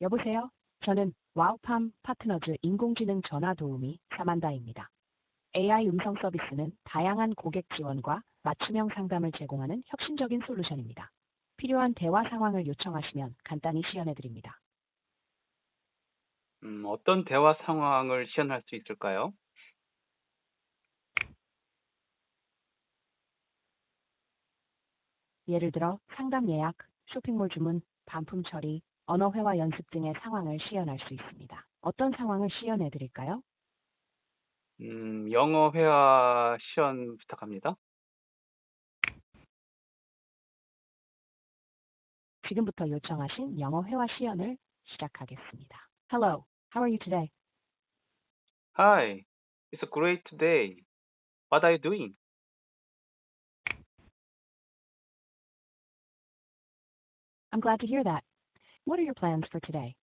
여보세요? 저는 와우팜 파트너즈 인공지능 전화 도우미 사만다입니다. AI 음성 서비스는 다양한 고객 지원과 맞춤형 상담을 제공하는 혁신적인 솔루션입니다. 필요한 대화 상황을 요청하시면 간단히 시연해 드립니다. 음, 어떤 대화 상황을 시연할 수 있을까요? 예를 들어 상담 예약, 쇼핑몰 주문, 반품 처리, 언어 회화 연습 등의 상황을 시연할 수 있습니다. 어떤 상황을 시연해 드릴까요? 음, 영어 회화 시연 부탁합니다. 지금부터 요청하신 영어 회화 시연을 시작하겠습니다. Hello, how are you today? Hi, it's a great day. What are you doing? I'm glad to hear that. What are your plans for today?